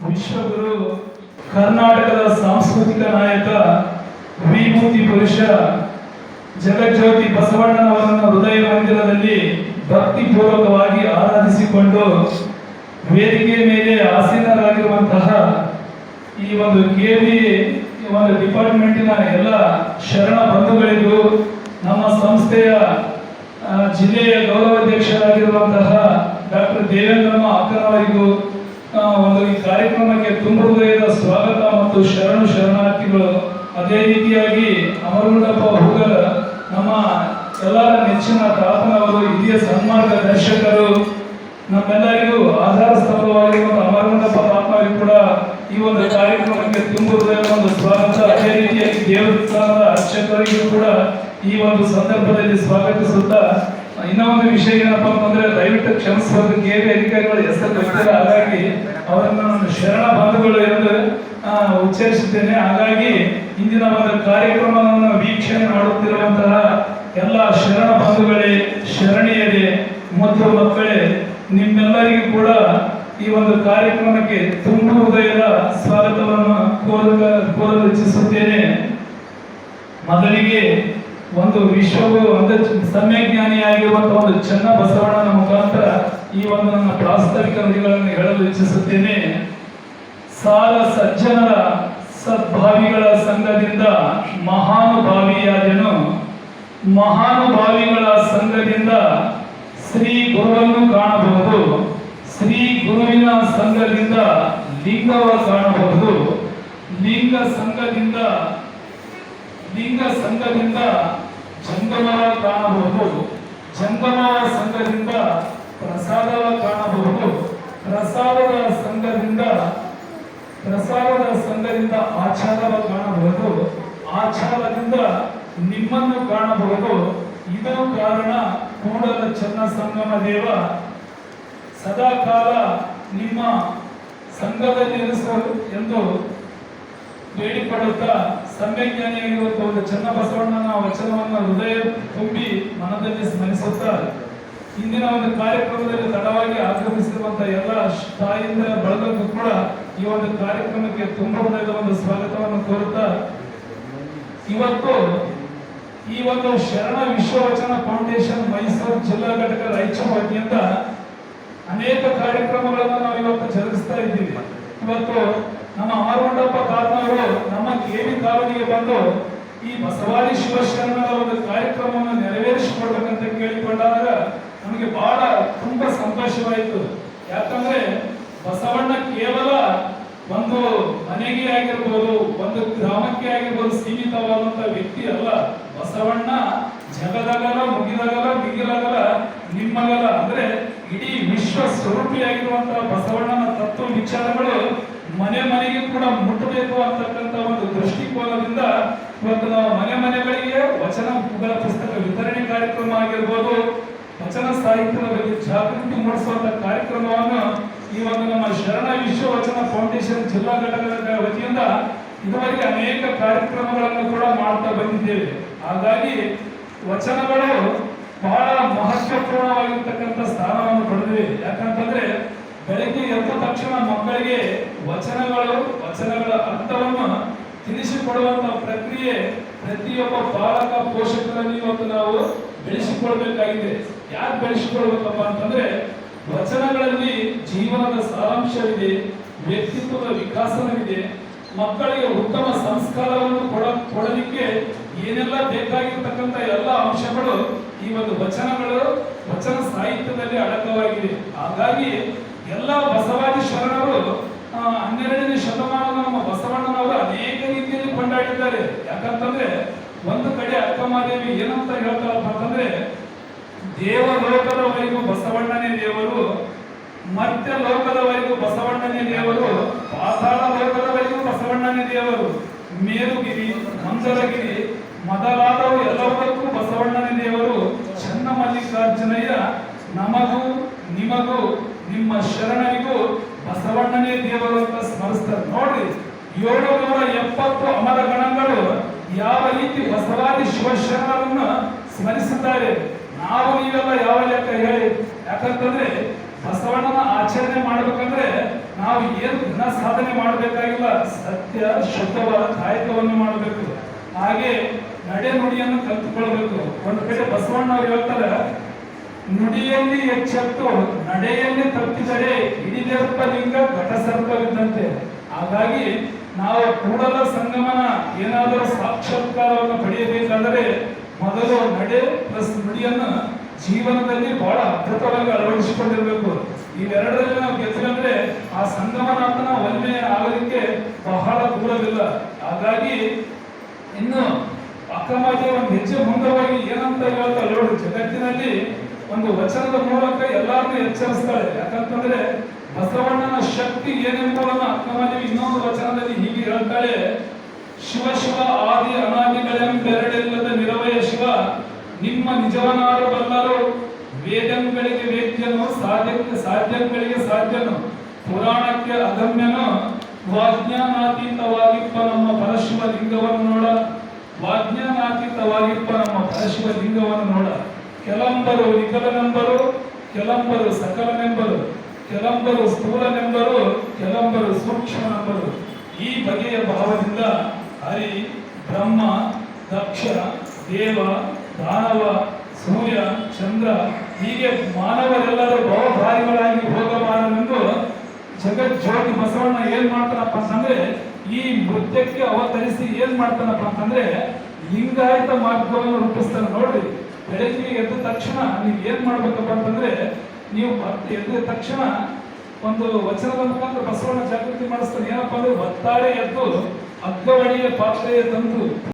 ವಿಶ್ವಗುರು ಕರ್ನಾಟಕದ ಸಾಂಸ್ಕೃತಿಕ ನಾಯಕ ವಿಭೂತಿ ಪುರುಷ ಜಗಜ್ಯೋತಿ ಬಸವಣ್ಣನವರನ್ನು ಹೃದಯ ಮಂದಿರದಲ್ಲಿ ಭಕ್ತಿಪೂರ್ವಕವಾಗಿ ಆರಾಧಿಸಿಕೊಂಡು ವೇದಿಕೆ ಮೇಲೆ ಆಸೀನರಾಗಿರುವಂತಹ ಈ ಒಂದು ಕೆ ಬಿ ಒಂದು ಡಿಪಾರ್ಟ್ಮೆಂಟಿನ ಎಲ್ಲ ಶರಣ ಬಂಧುಗಳಿಗೂ ನಮ್ಮ ಸಂಸ್ಥೆಯ ಜಿಲ್ಲೆಯ ಗೌರವಾಧ್ಯಕ್ಷರಾಗಿರುವಂತಹ ಡಾಕ್ಟರ್ ದೇವೇಂದ್ರಮ್ಮ ಅಕ್ಕನವರಿಗೂ ಒಂದು ಈ ಕಾರ್ಯಕ್ರಮಕ್ಕೆ ತುಂಬ ಹೃದಯದ ಸ್ವಾಗತ ಮತ್ತು ಶರಣು ಶರಣಾರ್ಥಿಗಳು. ಅದೇ ರೀತಿಯಾಗಿ ಅಮರಗುಂಡಪ್ಪ ಹೂಗರ ನಮ್ಮ ಎಲ್ಲರ ನೆಚ್ಚಿನ ತಾತನವರು ಹಿರಿಯ ಸನ್ಮಾರ್ಗ ದರ್ಶಕರು, ನಮ್ಮೆಲ್ಲರಿಗೂ ಆಧಾರ ಸ್ತಂಭವಾಗಿರುವಂತಹ ಅಮರಗುಂಡಪ್ಪ ತಾತನವರಿಗೂ ಕೂಡ ಈ ಒಂದು ಕಾರ್ಯಕ್ರಮಕ್ಕೆ ತುಂಬ ಹೃದಯದ ಒಂದು ಸ್ವಾಗತ. ಅದೇ ರೀತಿಯಾಗಿ ದೇವಸ್ಥಾನದ ಅರ್ಚಕರಿಗೂ ಕೂಡ ಈ ಒಂದು ಸಂದರ್ಭದಲ್ಲಿ ಸ್ವಾಗತಿಸುತ್ತಾ ಇನ್ನೂ ಒಂದು ವಿಷಯ ಏನಪ್ಪಾ ಅಂತಂದ್ರೆ ದಯವಿಟ್ಟು ಕ್ಷಮಿಸಬೇಕು. ಕೇರಿ ಅಧಿಕಾರಿಗಳು ಹೆಸರು ಹಾಗಾಗಿ ಅವರನ್ನು ನಾನು ಶರಣ ಬಂಧುಗಳು ಎಂದು ಆ, ಉಚ್ಚರಿಸುತ್ತೇನೆ. ಹಾಗಾಗಿ ಇಂದಿನ ಒಂದು ಕಾರ್ಯಕ್ರಮವನ್ನು ವೀಕ್ಷಣೆ ಮಾಡುತ್ತಿರುವಂತಹ ಎಲ್ಲ ಶರಣ ಬಂಧುಗಳೇ ಶರಣೀಯರೇ ಮತ್ತು ಮಕ್ಕಳೇ ನಿಮ್ಮೆಲ್ಲರಿಗೂ ಕೂಡ ಈ ಒಂದು ಕಾರ್ಯಕ್ರಮಕ್ಕೆ ತುಂಬ ಹೃದಯದ ಸ್ವಾಗತವನ್ನು ಕೋರಲು ಕೋರಲು ಇಚ್ಛಿಸುತ್ತೇನೆ ಮೊದಲಿಗೆ ಒಂದು ವಿಶ್ವವು ಸಮ್ಯಜ್ಞಾನಿಯಾಗಿರುವಂತಹ ಒಂದು ಚೆನ್ನ ಬಸವಣ್ಣನ ಮುಖಾಂತರ ಈ ಒಂದು ನನ್ನ ಪ್ರಾಸ್ತಾವಿಕ ನುಡಿಗಳನ್ನು ಹೇಳಲು ಇಚ್ಛಿಸುತ್ತೇನೆ. ಸಾಲ ಸಜ್ಜನರ ಸದ್ಭಾವಿಗಳ ಸಂಘದಿಂದ ಮಹಾನುಭಾವಿಯಾದನು. ಮಹಾನುಭಾವಿಗಳ ಸಂಘದಿಂದ ಶ್ರೀ ಗುರುವನ್ನು ಕಾಣಬಹುದು. ಶ್ರೀ ಗುರುವಿನ ಸಂಘದಿಂದ ಲಿಂಗವ ಕಾಣಬಹುದು. ಲಿಂಗ ಸಂಘದಿಂದ ಲಿಂಗ ಸಂಘದಿಂದ ಜಂಗಮವ ಕಾಣಬಹುದು. ಜಂಗಮವ ಸಂಘದಿಂದ ಪ್ರಸಾದ ಕಾಣಬಹುದು. ಪ್ರಸಾದದ ಸಂಘದಿಂದ ಪ್ರಸಾದದ ಸಂಘದಿಂದ ಆಚಾರವ ಕಾಣಬಹುದು. ಆಚಾರದಿಂದ ನಿಮ್ಮನ್ನು ಕಾಣಬಹುದು. ಇದು ಕಾರಣ ಕೂಡಲ ಚನ್ನ ಸಂಗಮ ದೇವ ಸದಾ ಕಾಲ ನಿಮ್ಮ ಸಂಘದಲ್ಲಿ ಇರಿಸು ಎಂದು ಬೇಡಿಕೊಳ್ಳುತ್ತಾ ಸಮ್ಯಜ್ಞಾನಿಯಾಗಿರುವಂತಹ ಚನ್ನಬಸವಣ್ಣನ ವಚನವನ್ನ ಹೃದಯ ತುಂಬಿ ಮನದಲ್ಲಿ ಸ್ಮರಿಸುತ್ತಾ ಇಂದಿನ ಒಂದು ಕಾರ್ಯಕ್ರಮದಲ್ಲಿ ತಡವಾಗಿ ಆಗಮಿಸಿರುವಂತಹ ಎಲ್ಲ ತಾಯಿಂದ ಬಳಗಕ್ಕೂ ಕೂಡ ಈ ಒಂದು ಕಾರ್ಯಕ್ರಮಕ್ಕೆ ತುಂಬ ಹೃದಯದ ಒಂದು ಸ್ವಾಗತವನ್ನು ಕೋರುತ್ತಾ, ಇವತ್ತು ಈ ಒಂದು ಶರಣ ವಿಶ್ವವಚನ ಫೌಂಡೇಶನ್ ಮೈಸೂರು ಜಿಲ್ಲಾ ಘಟಕ ರಾಯಚೂರು ವತಿಯಿಂದ ಅನೇಕ ಕಾರ್ಯಕ್ರಮಗಳನ್ನು ನಾವು ಇವತ್ತು ಜರುಗಿಸ್ತಾ ಇದ್ದೀವಿ. ಇವತ್ತು ನಮ್ಮ ಆರುಂಡಪ್ಪ ಕಾರ್ನವರು ನಮ್ಮ ಕೇವಿ ಕಾಲೋನಿಗೆ ಬಂದು ಈ ಬಸವಾದಿ ಶಿವಶರಣರ ಒಂದು ಕಾರ್ಯಕ್ರಮವನ್ನು ನೆರವೇರಿಸಿಕೊಡ್ಬೇಕಂತ ಕೇಳಿಕೊಂಡಾಗ ನಮಗೆ ಬಹಳ ತುಂಬಾ ಸಂತೋಷವಾಯಿತು. ಯಾಕಂದ್ರೆ ಬಸವಣ್ಣ ಕೇವಲ ಒಂದು ಮನೆಗೆ ಆಗಿರ್ಬೋದು, ಒಂದು ಗ್ರಾಮಕ್ಕೆ ಆಗಿರ್ಬೋದು ಸೀಮಿತವಾದಂತ ವ್ಯಕ್ತಿ ಅಲ್ಲ. ಬಸವಣ್ಣ ಜಗದಗಲ, ಮುಗಿದಗಲ ಬಿಗಿಲಗಲ ನಿಮ್ಮಗಲ ಅಂದ್ರೆ ಇಡೀ ವಿಶ್ವ ಸ್ವರೂಪಿಯಾಗಿರುವಂತಹ ಬಸವಣ್ಣನ ತತ್ವ ವಿಚಾರಗಳು ಮನೆ ಮನೆಗೆ ಕೂಡ ಮುಟ್ಟಬೇಕು ಅಂತಕ್ಕಂಥ ಒಂದು ದೃಷ್ಟಿಕೋನದಿಂದ ಇವತ್ತು ನಾವು ಮನೆ ಮನೆಗಳಿಗೆ ವಚನಗಳ ಪುಸ್ತಕ ವಿತರಣೆ ಕಾರ್ಯಕ್ರಮ ಆಗಿರ್ಬೋದು, ವಚನ ಸಾಹಿತ್ಯದ ಬಗ್ಗೆ ಜಾಗೃತಿ ಮೂಡಿಸುವಂತ ಕಾರ್ಯಕ್ರಮವನ್ನು ಈ ಒಂದು ನಮ್ಮ ಶರಣ ವಿಶ್ವ ವಚನ ಫೌಂಡೇಶನ್ ಜಿಲ್ಲಾ ಘಟಕದ ವತಿಯಿಂದ ಇದುವರೆಗೆ ಅನೇಕ ಕಾರ್ಯಕ್ರಮಗಳನ್ನು ಕೂಡ ಮಾಡ್ತಾ ಬಂದಿದ್ದೇವೆ. ಹಾಗಾಗಿ ವಚನಗಳು ಬಹಳ ಮಹತ್ವಪೂರ್ಣವಾಗಿರ್ತಕ್ಕಂಥ ಸ್ಥಾನವನ್ನು ಪಡೆದಿವೆ. ಯಾಕಂತಂದ್ರೆ ಬೆಳಗ್ಗೆ ಎದ್ದ ತಕ್ಷಣ ಮಕ್ಕಳಿಗೆ ವಚನಗಳು, ವಚನಗಳ ಅರ್ಥವನ್ನು ತಿಳಿಸಿಕೊಡುವಂತ ಪ್ರಕ್ರಿಯೆ ಪ್ರತಿಯೊಬ್ಬ ಬಾಲಕ ಪೋಷಕರಲ್ಲಿ ಇವತ್ತು ನಾವು ಬೆಳೆಸಿಕೊಳ್ಬೇಕಾಗಿದೆ. ಯಾಕೆ ಬೆಳೆಸಿಕೊಳ್ಬೇಕಪ್ಪ ಅಂತಂದ್ರೆ ವಚನಗಳಲ್ಲಿ ಜೀವನದ ಸಾರಾಂಶವಿದೆ, ವ್ಯಕ್ತಿತ್ವದ ವಿಕಾಸನವಿದೆ ಮಕ್ಕಳಿಗೆ ಉತ್ತಮ ಸಂಸ್ಕಾರವನ್ನು ಕೊಡ, ಕೊಡಲಿಕ್ಕೆ ಏನೆಲ್ಲ ಬೇಕಾಗಿರ್ತಕ್ಕಂಥ ಎಲ್ಲ ಅಂಶಗಳು ಈ ಒಂದು ವಚನಗಳು ವಚನ ಸಾಹಿತ್ಯದಲ್ಲಿ ಅಡಕವಾಗಿದೆ ಹಾಗಾಗಿ ಎಲ್ಲ ಬಸವಾದಿ ಶರಣರು ಹನ್ನೆರಡನೇ ಅನೇಕ ಕೊಂಡಾಡಿದ್ದಾರೆ ಯಾಕಂತಂದ್ರೆ ಒಂದು ಕಡೆ ಅಕ್ಕಮಹಾದೇವಿ ಏನಂತ ಹೇಳ್ತಾರಪ್ಪ ಅಂತಂದ್ರೆ, ದೇವಲೋಕದವರೆಗೂ ಬಸವಣ್ಣನೇ ದೇವರು ಮತ್ತೆ ಲೋಕದವರೆಗೂ ಬಸವಣ್ಣನೇ ದೇವರು ಪಾತಾಳ ಲೋಕದವರೆಗೂ ಬಸವಣ್ಣನೇ ದೇವರು, ಮೇರುಗಿರಿ ಮಂದರಗಿರಿ ಮೊದಲಾದವು ಎಲ್ಲವರಕ್ಕೂ ಬಸವಣ್ಣನೇ ದೇವರು ಚನ್ನ ಮಲ್ಲಿಕಾರ್ಜುನಯ್ಯ ನಮಗೂ, ನಿಮಗೂ, ನಿಮ್ಮ ಶರಣನಿಗೂ ಬಸವಣ್ಣನೇ ದೇವರು ಅಂತ ಸ್ಮರಿಸ್ತಾರೆ. ನೋಡ್ರಿ ಏಳು ನೂರ ಎಪ್ಪತ್ತು ಅಮರ ಗಣಗಳು ಯಾವ ರೀತಿ ಬಸವಾದಿ ಶಿವಶರಣರನ್ನು ಸ್ಮರಿಸಿದ್ದಾರೆ ನಾವು ನೀವೆಲ್ಲ ಯಾವ ಲೆಕ್ಕ ಹೇಳಿ? ಯಾಕಂತಂದ್ರೆ ಬಸವಣ್ಣನ ಆಚರಣೆ ಮಾಡ್ಬೇಕಂದ್ರೆ ನಾವು ಏನು ಘನ ಸಾಧನೆ ಮಾಡಬೇಕಾಗಿಲ್ಲ, ಸತ್ಯ, ಶುದ್ಧವಾದ ಕಾಯಕವನ್ನು ಮಾಡಬೇಕು. ಹಾಗೆ ನಡೆ ನುಡಿಯನ್ನು ಕಲ್ತುಕೊಳ್ಬೇಕು. ಒಂದು ಕಡೆ ಬಸವಣ್ಣ ಅವ್ರು ಹೇಳ್ತಾರೆ, ನುಡಿಯಲ್ಲಿ ಎಚ್ಚೆತ್ತು, ನಡೆಯಲ್ಲಿ ತಪ್ಪಿದರೆ ಹಿಡಿದೆರ್ಪ ಲಿಂಗ ಘಟಸರ್ಪವಿದ್ದಂತೆ. ಹಾಗಾಗಿ ನಾವು ಕೂಡಲ ಸಂಗಮನ ಏನಾದರೂ ಸಾಕ್ಷಾತ್ಕಾರವನ್ನು ಪಡೆಯಬೇಕಾದರೆ ಮೊದಲು ನಡೆ ಪ್ಲಸ್ ನುಡಿಯನ್ನು ಜೀವನದಲ್ಲಿ ಬಹಳ ಅದ್ಭುತವಾಗಿ ಅಳವಡಿಸಿಕೊಂಡಿರಬೇಕು. ಇವೆರಡರಲ್ಲಿ ನಾವು ಗೆದ್ದಂದ್ರೆ ಆ ಸಂಗಮನಾಥನ ಒಲ್ಮೆ ಆಗಲಿಕ್ಕೆ ಬಹಳ ದೂರವಿಲ್ಲ. ಹಾಗಾಗಿ ಇನ್ನು ಅಕ್ಕಮಾಜಿ ಒಂದು ಹೆಜ್ಜೆ ಮುಂದವಾಗಿ ಏನಂತ ಹೇಳ್ತಾಳೆ ನೋಡಿ ಜಗತ್ತಿನಲ್ಲಿ ಒಂದು ವಚನದ ಮೂಲಕ ಎಲ್ಲರನ್ನೂ ಎಚ್ಚರಿಸ್ತಾಳೆ ಯಾಕಂತಂದ್ರೆ ಬಸವಣ್ಣನ ಶಕ್ತಿ ಅಕ್ಕಮಾಜಿ ಇನ್ನೊಂದು ಹೇಳ್ತಾಳೆ ಶಿವ ಶಿವ ಆದಿ ಅನಾದಿಗಳೆಂಬೆರಡಿಲ್ಲದ ನಿರವಯ ಶಿವ, ನಿಮ್ಮ ನಿಜವನಾರು ಬಲ್ಲರು ವೇದಂಗಳಿಗೆ ವೇದ್ಯನು, ಸಾಧ್ಯಕ್ಕೆ ಸಾಧ್ಯಗಳಿಗೆ ಸಾಧ್ಯನು, ಪುರಾಣಕ್ಕೆ ಅಗಮ್ಯನು, ವಾಜ್ಞಾನಾತೀತವಾಗಿಪ್ಪ ನಮ್ಮ ಪರಶಿವ ಲಿಂಗವನ್ನು ನೋಡ, ವಾಜ್ಞಾನಾತೀತವಾಗಿಪ್ಪ ನಮ್ಮ ಪರಶಿವ ಲಿಂಗವನ್ನು ನೋಡ. ಕೆಲಂಬರು ನಿಖಲನೆಂಬರು ಕೆಲಂಬರು ಸಕಲನೆಂಬರು, ಕೆಲಂಬರು ಸ್ಥೂಲನೆಂಬರು, ಕೆಲಂಬರು ಸೂಕ್ಷ್ಮನೆಂಬರು. ಈ ಬಗೆಯ ಭಾವದಿಂದ ಹರಿ, ಬ್ರಹ್ಮ, ದಕ್ಷ, ದೇವ, ದಾನವ, ಸೂರ್ಯ, ಚಂದ್ರ, ಹೀಗೆ ಮಾನವರೆಲ್ಲರೂ ಭವಭಾರಿಗಳಾಗಿ ಹೋಗಬಾರದೆಂದು ಜಗಜ್ಯೋತಿ ಬಸವಣ್ಣ ಏನ್ ಮಾಡ್ತಾನಪ್ಪ ಅಂತಂದ್ರೆ, ಈ ನೃತ್ಯಕ್ಕೆ ಅವತರಿಸಿ ಏನ್ ಮಾಡ್ತಾನಪ್ಪ ಅಂತಂದ್ರೆ, ಲಿಂಗಾಯತ ಮಾರ್ಗವನ್ನು ರೂಪಿಸ್ತಾನೆ. ನೋಡ್ರಿ, ಬೆಳಗ್ಗೆ ಎದ್ದ ತಕ್ಷಣ ನೀವು ಏನ್ ಮಾಡ್ಬೇಕಪ್ಪ ಅಂತಂದ್ರೆ, ನೀವು ಎದ್ದ ತಕ್ಷಣ ಒಂದು ವಚನದ ಮುಖಾಂತರ ಬಸವಣ್ಣ ಜಾಗೃತಿ ಮಾಡಿಸ್ತಾನೆ. ಏನಪ್ಪಾ ಅಂದ್ರೆ ಒತ್ತಾರೆ ಎದ್ದು ಅಗ್ಗವಡಿಯ ಪಾತ್ರೆಯ ತಂದು